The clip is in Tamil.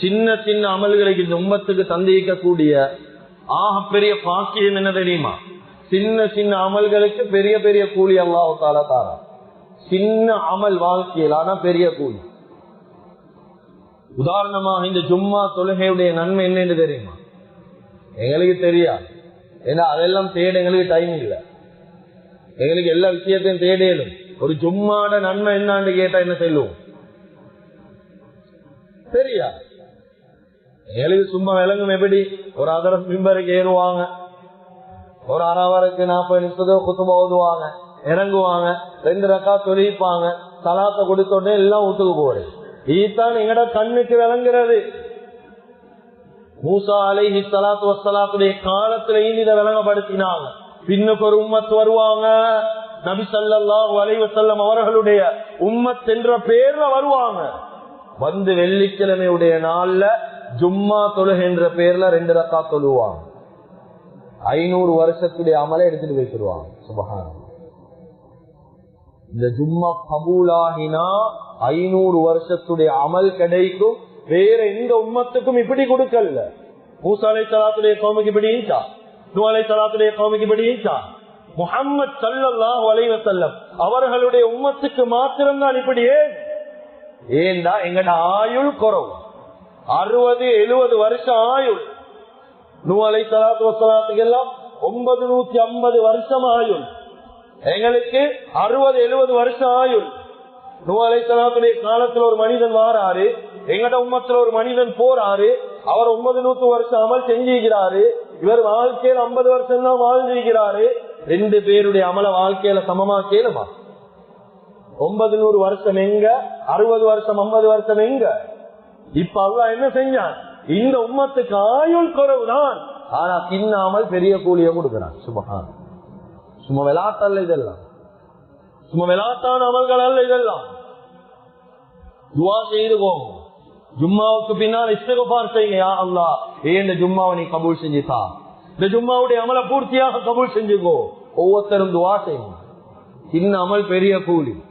சின்ன சின்ன அமல்களுக்கு இந்த உம்மத்துக்கு தந்திக்கக்கூடிய ஆக பெரிய பாக்கியம் என்ன தெரியுமா? சின்ன சின்ன அமல்களுக்கு பெரிய பெரிய கூலி அல்லாஹால தாரா. சின்ன அமல் வாழ்க்கையில் ஆனா பெரிய கூலி. உதாரணமாக இந்த ஜும்மா தொழுகையுடைய நன்மை என்னன்னு தெரியுமா? எங்களுக்கு தெரியாது. ஏன்னா அதெல்லாம் தேட எங்களுக்கு டைம் இல்லை. எங்களுக்கு எல்லா விஷயத்தையும் தேடலும். ஒரு ஜும்மாட நன்மை என்னான்னு கேட்டா என்ன சொல்லுவோம்? சரியா எங்களுக்கு சும்மா விளங்கும் எப்படி? ஒரு அதர மிம்பருக்கு ஏறுவாங்க. ஒரு அறவருக்கு நாற்பது நிமிஷத்துக்கு குத்துமா ஓதுவாங்க. இறங்குவாங்க. ரெண்டு ரக்கா தொழிப்பாங்க தலாத்த கொடுத்த உடனே எல்லாம் ஊத்துக்கு போறேன் இதுதான் எங்கட கண்ணுக்கு விளங்குறது. மூசா அலைஹி சலாத்து வசலாத்துடைய காலத்திலையும் இதை விளங்கப்படுத்தினாங்க? பின்னுக்கு ஒரு உம்மத்து வருவாங்க. நபி சல்லாஹ் அலைவசல்லம் அவர்களுடைய உம்மத் என்ற பேர்ல வருவாங்க. வந்து வெள்ளிக்கிழமையுடைய நாள்ல ஜும்மா தொழுகின்ற பேர்ல ரெண்டு ரக்கா தொழுவான். ஐநூறு வருஷத்துடைய அமலை எடுத்துட்டு வைத்துருவான் சுபகான இந்த ஜும்மா கபூலாகினா ஐநூறு வருஷத்துடைய அமல் கிடைக்கும். வேற எந்த உம்மத்துக்கும் இப்படி கொடுக்கல மூசாலை சலாத்துடைய கோமிக்கு இப்படி ஈச்சா நூலை சலாத்துடைய கோமிக்கு இப்படி ஈச்சா முகம்மது சல்லாஹ் வலைவசல்லம் அவர்களுடைய உம்மத்துக்கு மாத்திரம்தான் இப்படியே ஏண்டா எங்கட ஆயுள் குறவு. அறுபது எழுபது வருஷம் ஆயுள். நூலை சலாத்து வசலாத்துக்கு எல்லாம் ஒன்பது நூத்தி ஐம்பது வருஷம் ஆயுள். எங்களுக்கு அறுபது எழுபது வருஷம் ஆயுள். நூலை சலாத்துடைய காலத்தில் ஒரு மனிதன் வாராரு எங்கட உம்மத்துல ஒரு மனிதன் போறாரு அவர் ஒன்பது நூத்து வருஷம் அமல் செஞ்சிருக்கிறாரு இவர் வாழ்க்கையில ஐம்பது வருஷம் தான் வாழ்ந்திருக்கிறாரு. ரெண்டு பேருடைய அமல வாழ்க்கையில சமமா கேளுமா? ஒன்பது நூறு வருஷம் எங்க? அறுபது வருஷம் ஐம்பது வருஷம் எங்க? இப்ப அல்ல என்ன செஞ்சான்? இந்த உம்மத்துக்கு ஆயுள் குறைவுதான். ஆனா தின்னாமல் பெரிய கூலிய கொடுக்கிறான். சுபகான். சும்மா விளாட்டல்ல இதெல்லாம். சும்மா விளாட்டான அமல்கள் அல்ல இதெல்லாம். துவா செய்து போகும் ஜும்மாவுக்கு பின்னால் இஸ்தகபார் செய்யுங்க யா அல்லா ஏன் இந்த ஜும்மாவை நீ கபூல் செஞ்சுதா இந்த ஜும்மாவுடைய அமலை பூர்த்தியாக கபூல் செஞ்சுக்கோ. ஒவ்வொருத்தரும் துவா செய்யும் சின்ன அமல் பெரிய கூலி.